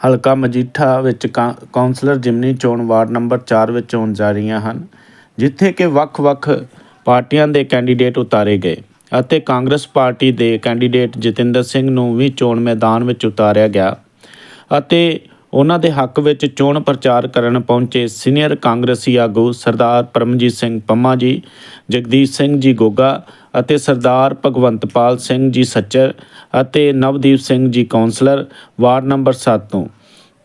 ਹਲਕਾ ਮਜੀਠਾ ਵਿੱਚ ਕਾ- ਕੌਂਸਲਰ ਜਿਮਨੀ ਚੋਣ ਵਾਰਡ ਨੰਬਰ 4 ਵਿੱਚ ਹੋਣ ਜਾ ਰਹੀਆਂ ਹਨ, ਜਿੱਥੇ ਕਿ ਵੱਖ-ਵੱਖ ਪਾਰਟੀਆਂ ਦੇ ਕੈਂਡੀਡੇਟ ਉਤਾਰੇ ਗਏ ਅਤੇ ਕਾਂਗਰਸ ਪਾਰਟੀ ਦੇ ਕੈਂਡੀਡੇਟ ਜਤਿੰਦਰ ਸਿੰਘ ਨੂੰ ਵੀ ਚੋਣ ਮੈਦਾਨ ਵਿੱਚ ਉਤਾਰਿਆ ਗਿਆ ਅਤੇ ਉਹਨਾਂ ਦੇ ਹੱਕ ਵਿੱਚ ਚੋਣ ਪ੍ਰਚਾਰ ਕਰਨ ਪਹੁੰਚੇ ਸੀਨੀਅਰ ਕਾਂਗਰਸੀ ਆਗੂ ਸਰਦਾਰ ਪਰਮਜੀਤ ਸਿੰਘ ਪੰਮਾ ਜੀ, ਜਗਦੀਸ਼ ਸਿੰਘ ਜੀ ਗੋਗਾ ਅਤੇ ਸਰਦਾਰ ਭਗਵੰਤਪਾਲ ਸਿੰਘ ਜੀ ਸੱਚਰ ਅਤੇ Navdeep Singh ji councillor ward number 7 ਤੋਂ।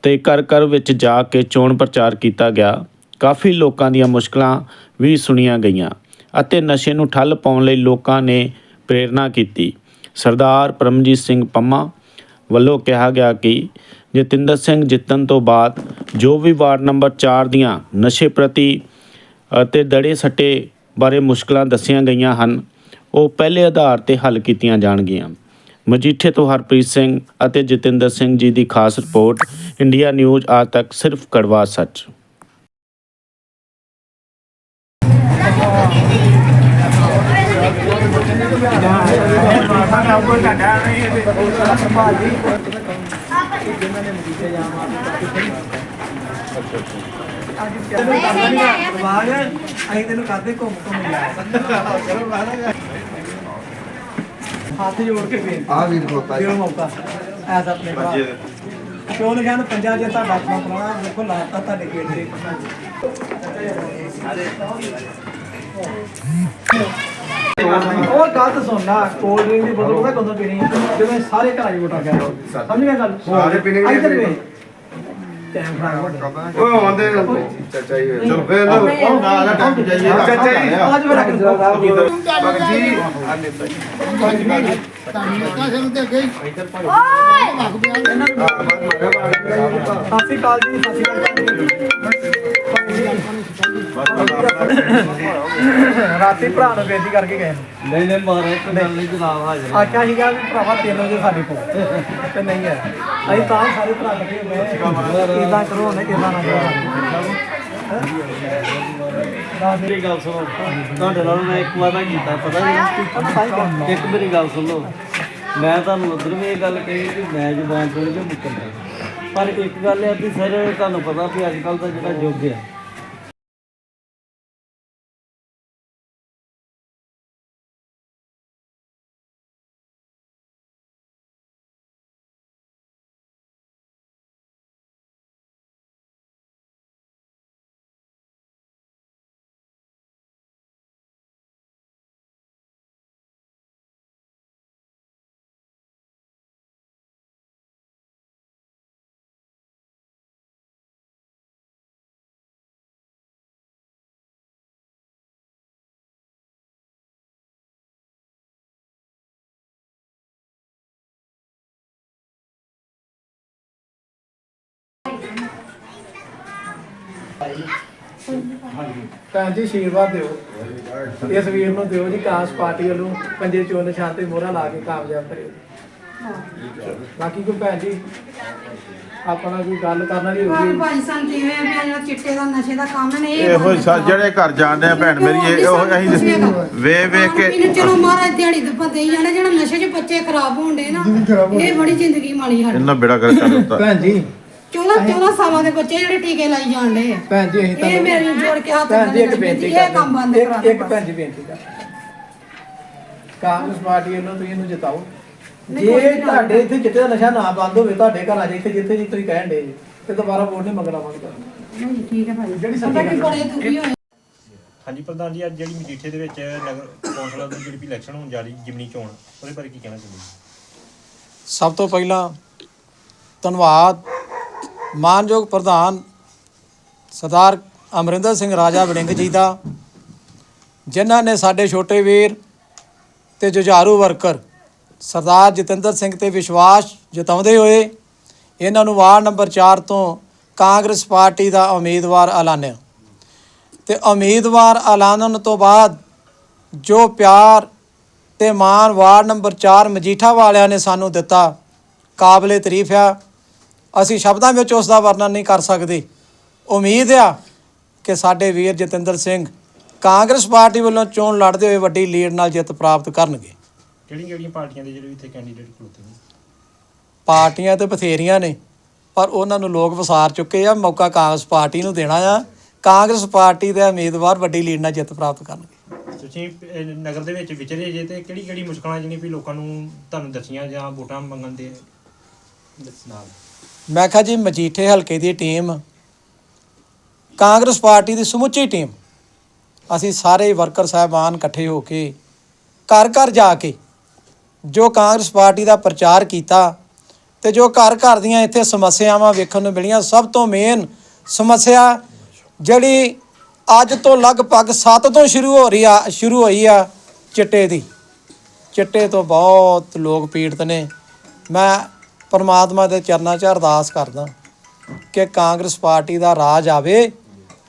ਤੇ ਘਰ ਘਰ ਵਿੱਚ ਜਾ ਕੇ ਚੋਣ ਪ੍ਰਚਾਰ ਕੀਤਾ ਗਿਆ। ਕਾਫੀ ਲੋਕਾਂ ਦੀਆਂ ਮੁਸ਼ਕਲਾਂ ਵੀ ਸੁਣੀਆਂ ਗਈਆਂ ਅਤੇ ਨਸ਼ੇ ਨੂੰ ਠੱਲ ਪਾਉਣ ਲਈ ਲੋਕਾਂ ਨੇ ਪ੍ਰੇਰਣਾ ਕੀਤੀ। ਸਰਦਾਰ ਪਰਮਜੀਤ ਸਿੰਘ ਪੰਮਾ ਵੱਲੋਂ ਕਿਹਾ ਗਿਆ ਕਿ ਜਤਿੰਦਰ ਸਿੰਘ ਜਿੱਤਣ ਤੋਂ ਬਾਅਦ ਜੋ ਵੀ ਵਾਰਡ ਨੰਬਰ 4 ਦੀਆਂ ਨਸ਼ੇ ਪ੍ਰਤੀ ਅਤੇ ਦੜੇ ਸੱਟੇ ਬਾਰੇ ਮੁਸ਼ਕਲਾਂ ਦੱਸੀਆਂ ਗਈਆਂ ਹਨ, ਉਹ ਪਹਿਲੇ ਆਧਾਰ ਤੇ ਹੱਲ ਕੀਤੀਆਂ ਜਾਣਗੀਆਂ। ਮਜੀਠੇ ਤੋਂ ਹਰਪ੍ਰੀਤ ਸਿੰਘ ਅਤੇ ਜਤਿੰਦਰ ਸਿੰਘ ਜੀ ਦੀ ਖਾਸ ਰਿਪੋਰਟ ਇੰਡੀਆ ਨਿਊਜ਼ ਆਜ ਤੱਕ ਸਿਰਫ ਕੜਵਾ ਸੱਚ। ਆਵਾਜ਼ ਅਸੀਂ ਤੈਨੂੰ ਕਰਦੇ ਘੁੰਮ ਘੁੰਮ ਜਾ ਹੱਥ ਜੋੜ ਕੇ ਬੇਨਤੀ ਆ ਵੀਰ ਖੋਤਾ ਦਿਓ ਮੌਕਾ। ਐਸ ਆਪਣੇ ਭਰਾ। ਕਿਉਂ ਲਿਖਿਆ ਨਾ ਪੰਜਾ ਜੇ ਤੁਹਾਡਾ ਆਪਣਾ ਪੁਰਾਣਾ ਦੇਖੋ ਲਾਤਾ ਤੁਹਾਡੇ ਗੇਟ ਦੇ ਉਹ ਗੱਲ ਤਾਂ ਸੁਣਨਾ ਕੋਲਡ ਡਰਿੰਕ ਦੀ ਬੋਤਲ ਪਤਾ ਕਦੋਂ ਪੀਣੀ ਹੈ? ਜਦੋਂ ਸਾਰੇ ਘਰਾਂ 'ਚ ਵੋਟਾਂ ਗਿਆ ਸਮਝ ਗਿਆ ਗੱਲ? ਸਾਰੇ ਪੀਣਗੇ ਇੱਧਰ ਪੀਣਗੇ। ਟਾਈਮ ਖਰਾਬ ਹੋ ਓਏ ਆਉਂਦੇ ਚਾਚਾ ਜੀ ਚਲੋ ਫੇਰ ਨਾ ਨਾ ਟੱਪ ਜਾਈਏ ਚਾਚਾ ਜੀ ਅੱਜ ਮੇਰਾ ਭਗਤ ਜੀ। ਸਤਿ ਸ਼੍ਰੀ ਅਕਾਲ ਜੀ ਸਤਿ ਸ਼੍ਰੀ ਅਕਾਲ। ਰਾਤੀ ਭਰਾ ਨੂੰ ਬੇਨਤੀ ਕਰਕੇ ਗਏ ਨੇ। ਨਹੀਂ ਨਹੀਂ ਮਾਰੇ ਕੋਈ ਗੱਲ ਨਹੀਂ ਜਨਾਬ ਹਾਜ਼ਰ ਆਖਿਆ ਸੀਗਾ ਵੀ ਭਰਾਵਾ 3 ਵਜੇ ਸਾਡੇ ਕੋਲ ਤੇ ਨਹੀਂ ਹੈ। ਅਸੀਂ ਤਾਂ ਹੀ ਸਾਰੇ ਭਰਾ ਇਕੱਠੇ ਗਏ ਇਦਾਂ ਕਰੋ ਨਾ ਇਦਾਂ ਨਾ ਕਰੋ। ਮੇਰੀ ਗੱਲ ਸੁਣੋ ਤੁਹਾਡੇ ਨਾਲ ਮੈਂ ਇੱਕ ਵਾਦਾ ਕੀਤਾ ਪਤਾ ਨਹੀਂ ਇੱਕ ਮੇਰੀ ਗੱਲ ਸੁਣੋ ਮੈਂ ਤੁਹਾਨੂੰ ਉਧਰ ਵੀ ਇਹ ਗੱਲ ਕਹੀ ਕਿ ਮੈਂ ਜ਼ੁਬਾਨ ਤੋਂ ਨਹੀਂ ਮੁੱਕਰਦਾ। ਪਰ ਇੱਕ ਗੱਲ ਹੈ ਕਿ ਸਰ ਤੁਹਾਨੂੰ ਪਤਾ ਵੀ ਅੱਜ ਕੱਲ ਦਾ ਜਿਹੜਾ ਯੁੱਗ ਹੈ ਭੈਣ ਜੀ ਆਸ਼ੀਰਵਾਦ ਦਿਓ। ਇਸ ਵੀਰ ਨੂੰ ਦਿਓ ਜੀ ਕਾਂਸ ਪਾਰਟੀ ਵੱਲੋਂ ਪੰਜੇ ਚੋਣ ਨਿਸ਼ਾਨ ਤੇ ਮੋਹਰਾ ਲਾ ਕੇ ਕਾਮਯਾਬ ਕਰਿਓ। ਬਾਕੀ ਕੋਈ ਭੈਣ ਜੀ ਆਪਣਾ ਕੋਈ ਗੱਲ ਕਰਨ ਵਾਲੀ ਹੋਊਗੀ ਭਾਈ ਸਾਹਿਬ ਜਿਵੇਂ ਵੀ ਜਿਹੜਾ ਚਿੱਟੇ ਦਾ ਨਸ਼ੇ ਦਾ ਕੰਮ ਨੇ ਇਹ ਇਹੋ ਹੀ ਸਾ- ਜਿਹੜੇ ਘਰ ਜਾਂਦੇ ਆ ਭੈਣ ਮੇਰੀ ਇਹ ਉਹ ਅਸੀਂ ਵੇ ਵੇ ਕੇ ਚਲੋ ਮਹਾਰਾਜ ਦਿਹਾੜੀ ਦੇ ਬੰਦੇ ਹੀ ਜਾਣੇ ਜਿਹੜਾ ਨਸ਼ੇ 'ਚ ਬੱਚੇ ਖਰਾਬ ਹੋਣਦੇ ਨਾ ਇਹ ਬੜੀ ਜ਼ਿੰਦਗੀ ਮਾੜੀ ਸਾਡੀ। ਇੰਨਾ ਬੇੜਾ ਕਰ ਕਰ ਦਿੱਤਾ। ਭੈਣ ਜੀ 14 14 ਸਾਲਾਂ ਦੇ ਬੱਚੇ ਜਿਹੜੇ ਟੀਕੇ ਲਾਈ ਜਾਂਦੇ ਆ। ਭੈਣ ਜੀ ਅਸੀਂ ਇਹ ਮੇਰੀ ਜੋੜ ਕੇ ਹੱਥ ਭੈਣ ਜੀ ਇੱਕ ਬੇਨਤੀ ਇਹ ਕੰਮ ਬੰਦ ਕਰਾ ਇੱਕ ਦਿਓ ਇੱਕ ਭੈਣ ਜੀ ਬੇਨਤੀ ਕਰ ਕਾਂਗਰਸ ਪਾਰਟੀ ਵੱਲੋਂ ਤੁਸੀਂ ਇਹਨੂੰ ਜਿਤਾਓ। ਜੇ ਤੁਹਾਡੇ ਇੱਥੇ ਦਾ ਨਸ਼ਾ ਨਾ ਬੰਦ ਹੋਵੇ ਤੁਹਾਡੇ ਘਰ ਆ ਜੇ ਇੱਥੇ ਜਿੱਥੇ ਜੀ ਤੁਸੀਂ ਕਹਿਣ ਦੇ ਤੇ ਦੁਬਾਰਾ ਵੋਟ ਨਹੀਂ ਮੰਗਣਾ ਮੰਗਦਾ ਨਹੀਂ ਠੀਕ ਹੈ ਭਾਈ। ਜਿਹੜੀ ਪਤਾ ਸੱਚੀ ਕੀ ਬੜੇ ਦੁਖੀ ਹੋਏ ਹਾਂਜੀ ਪ੍ਰਧਾਨ ਜੀ ਅੱਜ ਜਿਹੜੀ ਮਜੀਠੇ ਦੇ ਵਿੱਚ ਨਗਰ ਕੌਂਸਲ ਦੀ ਜਿਹੜੀ ਇਲੈਕਸ਼ਨ ਹੋਣ ਜਾ ਰਹੀ ਜਿਮਨੀ ਚੋਣ ਉਹਦੇ ਬਾਰੇ ਕੀ ਕਹਿਣਾ ਚਾਹੁੰਦੇ ਜੀ ਸਭ ਤੋਂ ਪਹਿਲਾਂ ਧੰਨਵਾਦ ਮਾਨਯੋਗ ਪ੍ਰਧਾਨ ਸਰਦਾਰ ਅਮਰਿੰਦਰ ਸਿੰਘ ਰਾਜਾ ਵੜਿੰਗ ਜੀ ਦਾ, ਜਿਨ੍ਹਾਂ ਨੇ ਸਾਡੇ ਛੋਟੇ ਵੀਰ ਤੇ ਜੁਝਾਰੂ ਵਰਕਰ ਸਰਦਾਰ ਜਤਿੰਦਰ ਸਿੰਘ ਤੇ ਵਿਸ਼ਵਾਸ ਜਤਾਉਂਦੇ ਹੋਏ ਇਹਨਾਂ ਨੂੰ ਵਾਰਡ ਨੰਬਰ 4 ਤੋਂ ਕਾਂਗਰਸ ਪਾਰਟੀ ਦਾ ਉਮੀਦਵਾਰ ਐਲਾਨਿਆ। ਤੇ ਉਮੀਦਵਾਰ ਐਲਾਨਣ ਤੋਂ ਬਾਅਦ ਜੋ ਪਿਆਰ ਤੇ ਮਾਣ ਵਾਰਡ ਨੰਬਰ 4 ਮਜੀਠਾ ਵਾਲਿਆਂ ਨੇ ਸਾਨੂੰ ਦਿੱਤਾ, ਕਾਬਲੇ ਤਾਰੀਫ ਆ। ਅਸੀਂ ਸ਼ਬਦਾਂ ਵਿੱਚ ਉਸ ਦਾ ਵਰਣਨ ਨਹੀਂ ਕਰ ਸਕਦੇ। ਉਮੀਦ ਆ ਕਿ ਸਾਡੇ ਵੀਰ ਜਤਿੰਦਰ ਸਿੰਘ ਕਾਂਗਰਸ ਪਾਰਟੀ ਵੱਲੋਂ ਚੋਣ ਲੜਦੇ ਹੋਏ ਵੱਡੀ ਲੀਡ ਨਾਲ ਜਿੱਤ ਪ੍ਰਾਪਤ ਕਰਨਗੇ। ਕਿਹੜੀਆਂ ਕਿਹੜੀਆਂ ਪਾਰਟੀਆਂ ਦੇ ਜਿਹੜੇ ਇੱਥੇ ਕੈਂਡੀਡੇਟ ਖਲੋਤੇ ਨੇ? ਪਾਰਟੀਆਂ ਤੇ ਬਥੇਰੀਆਂ ਨੇ ਪਰ ਉਹਨਾਂ ਨੂੰ ਲੋਕ ਵਿਸਾਰ ਚੁੱਕੇ ਆ। ਮੌਕਾ ਕਾਂਗਰਸ ਪਾਰਟੀ ਨੂੰ ਦੇਣਾ ਆ। ਕਾਂਗਰਸ ਪਾਰਟੀ ਦੇ ਉਮੀਦਵਾਰ ਵੱਡੀ ਲੀਡ ਨਾਲ ਜਿੱਤ ਪ੍ਰਾਪਤ ਕਰਨਗੇ। ਤੁਸੀਂ ਨਗਰ ਦੇ ਵਿੱਚ ਵਿਚਰੇ ਜੇ ਤੇ ਕਿਹੜੀ ਕਿਹੜੀ ਮੁਸ਼ਕਲਾਂ ਜਿਹੜੀਆਂ ਵੀ ਲੋਕਾਂ ਨੂੰ ਤੁਹਾਨੂੰ ਦੱਸੀਆਂ ਜਾਂ ਵੋਟਾਂ ਮੰਗਣ ਦੇ ਨਾਲ ਮੈਂ ਕਿਹਾ ਜੀ ਮਜੀਠੇ ਹਲਕੇ ਦੀ ਟੀਮ, ਕਾਂਗਰਸ ਪਾਰਟੀ ਦੀ ਸਮੁੱਚੀ ਟੀਮ। ਅਸੀਂ ਸਾਰੇ ਵਰਕਰ ਸਾਹਿਬਾਨ ਇਕੱਠੇ ਹੋ ਕੇ, ਘਰ ਘਰ ਜਾ ਕੇ ਜੋ ਕਾਂਗਰਸ ਪਾਰਟੀ ਦਾ ਪ੍ਰਚਾਰ ਕੀਤਾ ਤੇ ਜੋ ਘਰ ਘਰ ਦੀਆਂ ਇੱਥੇ ਸਮੱਸਿਆਵਾਂ ਵੇਖਣ ਨੂੰ ਮਿਲੀਆਂ, ਸਭ ਤੋਂ ਮੇਨ ਸਮੱਸਿਆ ਜਿਹੜੀ ਅੱਜ ਤੋਂ ਲਗਭਗ 7 ਤੋਂ ਸ਼ੁਰੂ ਹੋ ਰਹੀ ਆ, ਸ਼ੁਰੂ ਹੋਈ ਆ ਚਿੱਟੇ ਦੀ। ਚਿੱਟੇ ਤੋਂ ਬਹੁਤ ਲੋਕ ਪੀੜਤ ਨੇ। ਮੈਂ ਪਰਮਾਤਮਾ ਦੇ ਚਰਨਾਂ 'ਚ ਅਰਦਾਸ ਕਰਦਾ ਕਿ ਕਾਂਗਰਸ ਪਾਰਟੀ ਦਾ ਰਾਜ ਆਵੇ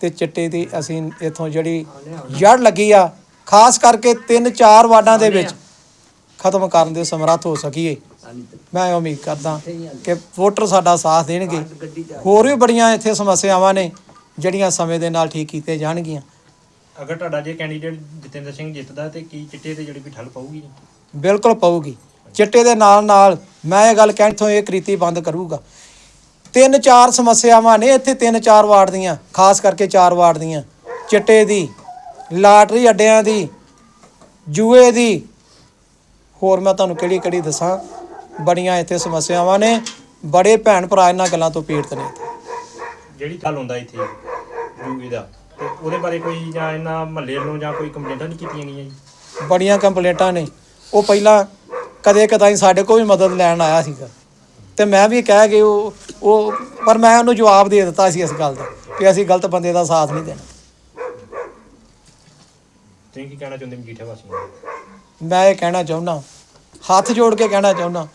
ਤੇ ਚਿੱਟੇ ਦੀ ਅਸੀਂ ਇਥੋਂ ਜਿਹੜੀ ਜੜ ਲੱਗੀ ਆ ਖਾਸ ਕਰਕੇ ਤਿੰਨ ਚਾਰ ਵਾਰਡਾਂ ਦੇ ਵਿੱਚ ਖਤਮ ਕਰਨ ਦੇ ਸਮਰੱਥ ਹੋ ਸਕੀਏ। ਮੈਂ ਉਮੀਦ ਕਰਦਾ ਕਿ ਵੋਟਰ ਸਾਡਾ ਸਾਥ ਦੇਣਗੇ। ਹੋਰ ਵੀ ਬੜੀਆਂ ਇੱਥੇ ਸਮੱਸਿਆਵਾਂ ਨੇ ਜਿਹੜੀਆਂ ਸਮੇਂ ਦੇ ਨਾਲ ਠੀਕ ਕੀਤੇ ਜਾਣਗੀਆਂ। ਅਗਰ ਤੁਹਾਡਾ ਜੇ ਕੈਂਡੀਡੇਟ ਜਤਿੰਦਰ ਸਿੰਘ ਜਿੱਤਦਾ ਤੇ ਕੀ ਚਿੱਟੇ ਤੇ ਜਿਹੜੀ ਵੀ ਠੱਲ ਪਊਗੀ? ਬਿਲਕੁਲ ਪਊਗੀ। ਚਿੱਟੇ ਦੇ ਨਾਲ ਨਾਲ ਮੈਂ ਇਹ ਗੱਲ ਕਹਿਣ ਤੋਂ ਇਹ ਕ੍ਰੀਤੀ ਬੰਦ ਕਰੂਗਾ। ਤਿੰਨ ਚਾਰ ਸਮੱਸਿਆਵਾਂ ਨੇ ਇੱਥੇ ਤਿੰਨ ਚਾਰ ਵਾਰਡ ਦੀਆਂ ਖਾਸ ਕਰਕੇ ਚਾਰ ਵਾਰਡ ਦੀਆਂ। ਚਿੱਟੇ ਦੀ ਲਾਟਰੀ ਅੱਡਿਆਂ ਦੀ ਜੂਏ ਦੀ। ਹੋਰ ਮੈਂ ਤੁਹਾਨੂੰ ਕਿਹੜੀ ਕਿਹੜੀ ਦੱਸਾਂ ਬੜੀਆਂ ਇੱਥੇ ਸਮੱਸਿਆਵਾਂ ਨੇ। ਬੜੇ ਭੈਣ ਭਰਾ ਇਹਨਾਂ ਗੱਲਾਂ ਤੋਂ ਪੀੜਤ ਨੇ। ਜਿਹੜੀ ਠੱਲ ਹੁੰਦਾ ਇੱਥੇ ਜੂਏ ਦਾ ਤੇ ਉਹਦੇ ਬਾਰੇ ਕੋਈ ਜਾਂ ਇਹਨਾਂ ਮਹੱਲੇ ਵੱਲੋਂ ਜਾਂ ਕੋਈ ਕੰਪਲੇਂਟਾਂ ਨਹੀਂ ਕੀਤੀਆਂ ਗਈਆਂ ਜੀ? ਬੜੀਆਂ ਕੰਪਲੇਂਟਾਂ ਨੇ। ਉਹ ਪਹਿਲਾਂ ਕਦੇ ਕਦਾਈ ਸਾਡੇ ਕੋਲ ਵੀ ਮਦਦ ਲੈਣ ਆਇਆ ਸੀਗਾ। ਤੇ ਮੈਂ ਵੀ ਕਹਿ ਕੇ ਉਹ ਉਹ ਪਰ ਮੈਂ ਉਹਨੂੰ ਜਵਾਬ ਦੇ ਦਿੱਤਾ ਸੀ ਇਸ ਗੱਲ ਦਾ ਕਿ ਅਸੀਂ ਗਲਤ ਬੰਦੇ ਦਾ ਸਾਥ ਨਹੀਂ ਦੇਣਾ। ਤੁਸੀਂ ਕੀ ਕਹਿਣਾ ਚਾਹੁੰਦੇ ਮਜੀਠਾ ਵਾਸੀਆਂ ਨੂੰ? ਮੈਂ ਇਹ ਕਹਿਣਾ ਚਾਹੁੰਦਾ ਹੱਥ ਜੋੜ ਕੇ ਕਹਿਣਾ ਚਾਹੁੰਦਾ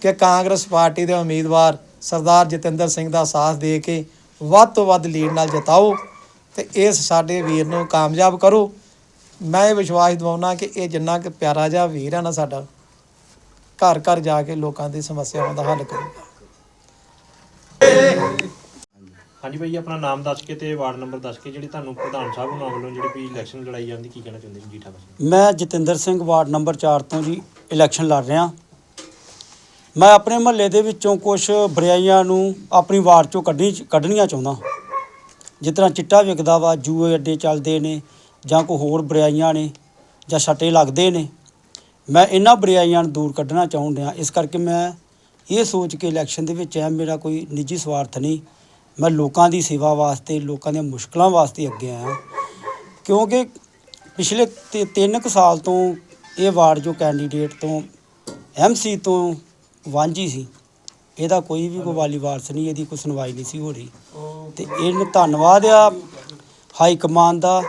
ਕਿ ਕਾਂਗਰਸ ਪਾਰਟੀ ਦੇ ਉਮੀਦਵਾਰ ਸਰਦਾਰ ਜਤਿੰਦਰ ਸਿੰਘ ਦਾ ਸਾਥ ਦੇ ਕੇ ਵੱਧ ਤੋਂ ਵੱਧ ਲੀਡ ਨਾਲ ਜਿਤਾਓ ਤੇ ਇਸ ਸਾਡੇ ਵੀਰ ਨੂੰ ਕਾਮਯਾਬ ਕਰੋ। ਮੈਂ ਇਹ ਵਿਸ਼ਵਾਸ ਦਿਵਾਉਣਾ ਕਿ ਇਹ ਜਿੰਨਾ ਕਿ ਪਿਆਰਾ ਜਿਹਾ ਵੀਰ ਹੈ ਨਾ ਸਾਡਾ ਘਰ ਘਰ ਜਾ ਕੇ ਲੋਕਾਂ ਦੀ ਸਮੱਸਿਆਵਾਂ ਦਾ ਹੱਲ ਕਰੂਗਾ। ਹਾਂਜੀ ਭਾਈ ਆਪਣਾ ਨਾਮ ਦੱਸ ਕੇ ਤੇ ਵਾਰਡ ਨੰਬਰ ਦੱਸ ਕੇ ਜਿਹੜੀ ਤੁਹਾਨੂੰ ਪ੍ਰਧਾਨ ਸਾਹਿਬ ਉਹਨਾਂ ਵੱਲੋਂ ਜਿਹੜੀ ਵੀ ਇਲੈਕਸ਼ਨ ਲੜਾਈ ਜਾਂਦੀ ਕੀ ਕਹਿਣਾ ਚਾਹੁੰਦੇ ਮਜੀਠਾ ਵਾਸੀ ਮੈਂ ਜਤਿੰਦਰ ਸਿੰਘ ਵਾਰਡ ਨੰਬਰ 4 ਤੋਂ ਜੀ ਇਲੈਕਸ਼ਨ ਲੜ ਰਿਹਾ। ਮੈਂ ਆਪਣੇ ਮਹੱਲੇ ਦੇ ਵਿੱਚੋਂ ਕੁਝ ਬੁਰਾਈਆਂ ਨੂੰ ਆਪਣੀ ਵਾਰਡ ਚੋਂ ਕੱਢਣੀ ਕੱਢਣੀਆਂ ਚਾਹੁੰਦਾ। ਜਿਸ ਤਰ੍ਹਾਂ ਚਿੱਟਾ ਵਿਕਦਾ ਵਾ ਜੂਏ ਅੱਡੇ ਚੱਲਦੇ ਨੇ ਜਾਂ ਕੋਈ ਹੋਰ ਬੁਰਾਈਆਂ ਨੇ ਜਾਂ ਛੱਟੇ ਲੱਗਦੇ ਨੇ। ਮੈਂ ਇਹਨਾਂ ਬੁਰਾਈਆਂ ਨੂੰ ਦੂਰ ਕੱਢਣਾ ਚਾਹੁੰ ਇਸ ਕਰਕੇ ਮੈਂ ਇਹ ਸੋਚ ਕੇ ਇਲੈਕਸ਼ਨ ਦੇ ਵਿੱਚ ਆ ਮੇਰਾ ਕੋਈ ਨਿੱਜੀ ਸਵਾਰਥ ਨਹੀਂ। ਮੈਂ ਲੋਕਾਂ ਦੀ ਸੇਵਾ ਵਾਸਤੇ, ਲੋਕਾਂ ਦੀਆਂ ਮੁਸ਼ਕਲਾਂ ਵਾਸਤੇ ਅੱਗੇ ਆਇਆ। ਕਿਉਂਕਿ ਪਿਛਲੇ 3 ਕੁ ਸਾਲ ਤੋਂ ਇਹ ਵਾਰਡ ਜੋ ਕੈਂਡੀਡੇਟ ਤੋਂ ਐਮਸੀ ਤੋਂ ਵਾਂਝੀ ਸੀ। ਇਹਦਾ ਕੋਈ ਵੀ ਕੋਈ ਵਾਲੀ ਵਾਰਸ ਨਹੀਂ, ਇਹਦੀ ਕੋਈ ਸੁਣਵਾਈ ਨਹੀਂ ਸੀ ਹੋ ਰਹੀ। ਤੇ ਇਹਨੂੰ ਧੰਨਵਾਦ ਆ ਹਾਈ ਕਮਾਨ ਦਾ।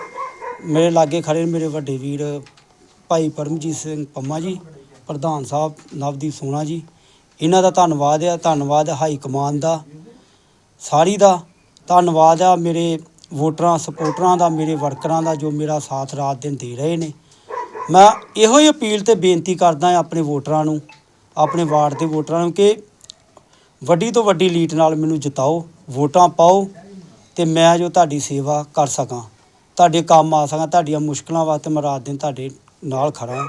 ਮੇਰੇ ਲਾਗੇ ਖੜੇ ਮੇਰੇ ਵੱਡੇ ਵੀਰ ਭਾਈ ਪਰਮਜੀਤ ਸਿੰਘ ਪੰਮਾ ਜੀ, ਪ੍ਰਧਾਨ ਸਾਹਿਬ ਨਵਦੀਪ ਸੋਨਾ ਜੀ, ਇਹਨਾਂ ਦਾ ਧੰਨਵਾਦ ਆ, ਧੰਨਵਾਦ ਹਾਈ ਕਮਾਨ ਦਾ, ਸਾਰੀ ਦਾ ਧੰਨਵਾਦ ਆ, ਮੇਰੇ ਵੋਟਰਾਂ ਸਪੋਰਟਰਾਂ ਦਾ, ਮੇਰੇ ਵਰਕਰਾਂ ਦਾ ਜੋ ਮੇਰਾ ਸਾਥ ਰਾਤ ਦਿਨ ਦੇ ਰਹੇ ਨੇ। ਮੈਂ ਇਹੋ ਹੀ ਅਪੀਲ ਤੇ ਬੇਨਤੀ ਕਰਦਾ ਆਪਣੇ ਵੋਟਰਾਂ ਨੂੰ, ਆਪਣੇ ਵਾਰਡ ਦੇ ਵੋਟਰਾਂ ਨੂੰ ਕਿ ਵੱਡੀ ਤੋਂ ਵੱਡੀ ਲੀਡ ਨਾਲ ਮੈਨੂੰ ਜਿਤਾਓ, ਵੋਟਾਂ ਪਾਓ ਤੇ ਮੈਂ ਜੋ ਤੁਹਾਡੀ ਸੇਵਾ ਕਰ ਸਕਾਂ, ਤੁਹਾਡੇ ਕੰਮ ਆ ਸਕਾਂ, ਤੁਹਾਡੀਆਂ ਮੁਸ਼ਕਲਾਂ ਵਾਸਤੇ ਮੈਂ ਰਾਤ ਦਿਨ ਤੁਹਾਡੇ ਨਾਲ ਖੜਾ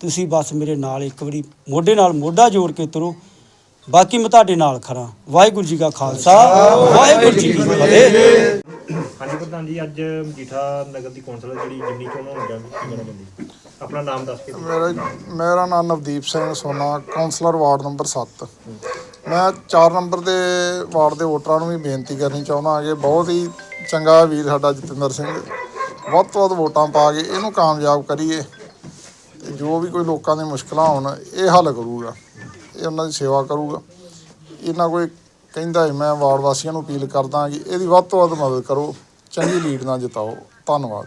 ਤੁਸੀਂ ਬਸ ਮੇਰੇ ਨਾਲ ਇੱਕ ਵਾਰੀ ਮੋਢੇ ਨਾਲ ਮੋਢਾ ਜੋੜ ਕੇ ਤੁਰੋ। ਬਾਕੀ ਮੈਂ ਤੁਹਾਡੇ ਨਾਲ ਖੜਾ ਵਾਹਿਗੁਰੂ ਜੀ ਕਾ ਖਾਲਸਾ ਵਾਹਿਗੁਰੂ ਜੀ ਕੀ ਫਤਿਹ। ਹਾਂਜੀ ਪ੍ਰਧਾਨ ਜੀ ਅੱਜ ਮਜੀਠਾ ਨਗਰ ਦੀ ਕੌਂਸਲ ਜਿਹੜੀ ਜਿਮਨੀ ਚੋਣ ਹੋਣ ਜਾਂਦੀ ਕੀ ਕਹਿਣਾ ਚਾਹੁੰਦੇ ਆਪਣਾ ਨਾਮ ਦੱਸ ਕੇ ਮੇਰਾ ਮੇਰਾ ਨਾਮ ਨਵਦੀਪ ਸਿੰਘ ਸੋਨਾ ਕਾਉਂਸਲਰ ਵਾਰਡ ਨੰਬਰ 7 ਮੈਂ 4 ਨੰਬਰ ਦੇ ਵਾਰਡ ਦੇ ਵੋਟਰਾਂ ਨੂੰ ਵੀ ਬੇਨਤੀ ਕਰਨੀ ਚਾਹੁੰਦਾ ਕਿ ਬਹੁਤ ਹੀ ਚੰਗਾ ਵੀਰ ਸਾਡਾ ਜਤਿੰਦਰ ਸਿੰਘ। ਵੱਧ ਤੋਂ ਵੱਧ ਵੋਟਾਂ ਪਾ ਕੇ ਇਹਨੂੰ ਕਾਮਯਾਬ ਕਰੀਏ। ਤੇ ਜੋ ਵੀ ਕੋਈ ਲੋਕਾਂ ਦੀ ਮੁਸ਼ਕਲਾਂ ਹੋਣ, ਇਹ ਹੱਲ ਕਰੂਗਾ। ਇਹ ਉਹਨਾਂ ਦੀ ਸੇਵਾ ਕਰੂਗਾ। ਇਹਨਾਂ ਕੋਈ ਕਹਿੰਦਾ ਹੈ, ਮੈਂ ਵਾਰਡ ਵਾਸੀਆਂ ਨੂੰ ਅਪੀਲ ਕਰਦਾ ਕਿ ਇਹਦੀ ਵੱਧ ਤੋਂ ਵੱਧ ਮਦਦ ਕਰੋ। ਚੰਗੀ ਲੀਡ ਨਾਲ ਜਿਤਾਓ। ਧੰਨਵਾਦ।